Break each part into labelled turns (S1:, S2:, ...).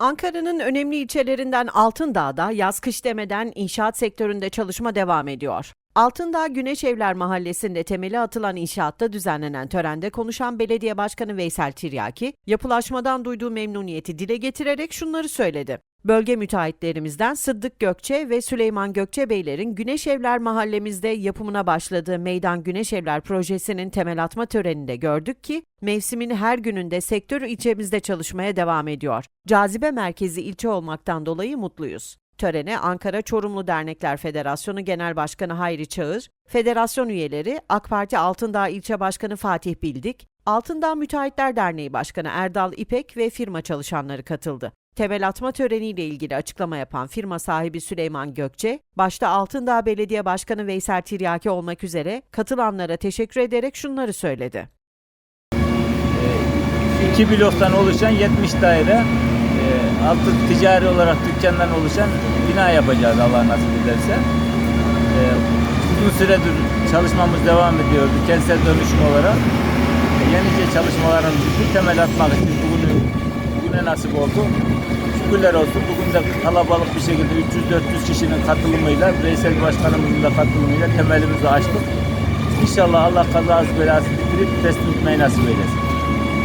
S1: Ankara'nın önemli ilçelerinden Altındağ'da yaz kış demeden inşaat sektöründe çalışma devam ediyor. Altındağ Güneş Evler Mahallesi'nde temeli atılan inşaatta düzenlenen törende konuşan Belediye Başkanı Veysel Tiryaki, yapılaşmadan duyduğu memnuniyeti dile getirerek şunları söyledi. Bölge müteahhitlerimizden Sıddık Gökçe ve Süleyman Gökçe Beylerin Güneş Evler mahallemizde yapımına başladığı Meydan Güneş Evler projesinin temel atma töreninde gördük ki mevsimin her gününde sektör ilçemizde çalışmaya devam ediyor. Cazibe merkezi ilçe olmaktan dolayı mutluyuz. Törene Ankara Çorumlu Dernekler Federasyonu Genel Başkanı Hayri Çağır, federasyon üyeleri AK Parti Altındağ İlçe Başkanı Fatih Bildik, Altındağ Müteahhitler Derneği Başkanı Erdal İpek ve firma çalışanları katıldı. Temel atma töreniyle ilgili açıklama yapan firma sahibi Süleyman Gökçe, başta Altındağ Belediye Başkanı Veysel Tiryaki olmak üzere katılanlara teşekkür ederek şunları söyledi.
S2: İki bloktan oluşan 70 daire, e, altı ticari olarak dükkandan oluşan bina yapacağız Allah nasip ederse. E, uzun süredir çalışmamız devam ediyordu kentsel dönüşüm olarak. E, yenice çalışmaların bir temel atmak için bugünü, bugüne nasip oldu. Şükürler olsun bugün de kalabalık bir şekilde 300-400 kişinin katılımıyla, Veysel Başkanımızın da katılımıyla temelimizi açtık. İnşallah Allah kazası belası bitirip teslim etmeyi nasip eylesin.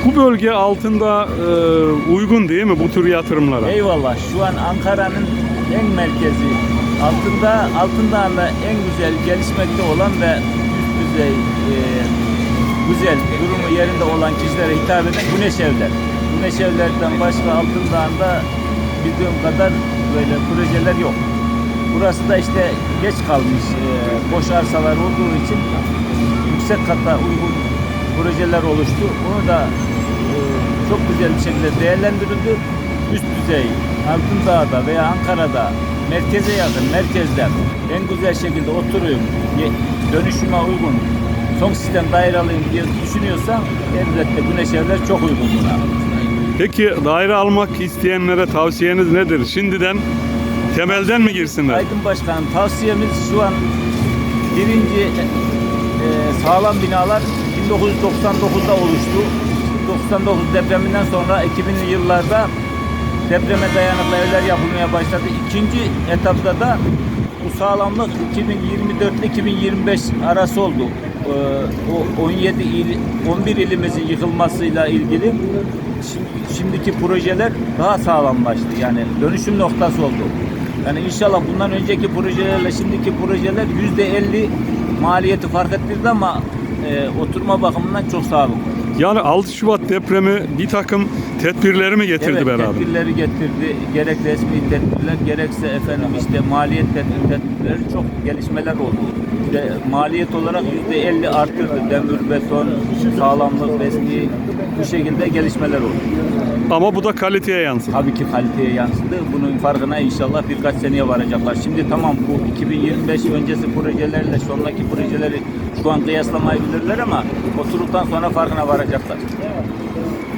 S3: Bu bölge altında e, uygun değil mi bu tür yatırımlara?
S2: Eyvallah. Şu an Ankara'nın en merkezi altında altındağında en güzel gelişmekte olan ve üst düzey e, güzel durumu yerinde olan kişilere hitap eden güneş evler. Güneş evlerden başka altındağında bildiğim kadar böyle projeler yok. Burası da işte geç kalmış e, boş arsalar olduğu için yüksek kata uygun projeler oluştu. Bunu da e, çok güzel bir şekilde değerlendirildi. Üst düzey Altındağ'da veya Ankara'da merkeze yakın merkezler en güzel şekilde oturayım, dönüşüme uygun son sistem daire alayım diye düşünüyorsan elbette güneş evler çok uygun buna.
S3: Peki daire almak isteyenlere tavsiyeniz nedir? Şimdiden temelden mi girsinler?
S2: Aydın Başkanım tavsiyemiz şu an birinci e, sağlam binalar 1999'da oluştu. 99 depreminden sonra 2000'li yıllarda depreme dayanıklı evler yapılmaya başladı. İkinci etapta da bu sağlamlık 2024 ile 2025 arası oldu. Ee, o 17 il, 11 ilimizin yıkılmasıyla ilgili şimdi, şimdiki projeler daha sağlamlaştı. Yani dönüşüm noktası oldu. Yani inşallah bundan önceki projelerle şimdiki projeler yüzde 50 maliyeti fark ettirdi ama e, oturma bakımından çok sağlıklı.
S3: Yani 6 Şubat depremi bir takım tedbirleri mi getirdi
S2: evet,
S3: beraber?
S2: tedbirleri getirdi. Gerek resmi tedbirler gerekse efendim işte maliyet tedbir- tedbirleri çok gelişmeler oldu. Ve maliyet olarak yüzde 50 arttırdı. Demir, beton, sağlamlık, resmi bu şekilde gelişmeler oldu.
S3: Ama bu da kaliteye yansıdı.
S2: Tabii ki kaliteye yansıdı. Bunun farkına inşallah birkaç seneye varacaklar. Şimdi tamam bu 2025 öncesi projelerle sonraki projeleri şu an kıyaslamayabilirler ama oturulduktan sonra farkına varacaklar.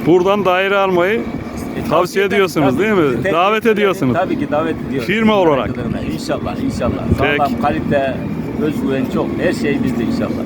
S3: Buradan daire almayı
S2: E,
S3: Tavsiye ediyorsunuz
S2: tabii
S3: değil mi?
S2: tek-
S3: Davet ediyorsunuz.
S2: Tabii ki davet ediyoruz.
S3: Firma olarak.
S2: İnşallah, inşallah.
S3: Peki.
S2: Sağlam, kalite, özgüven çok. Her şey bizde inşallah.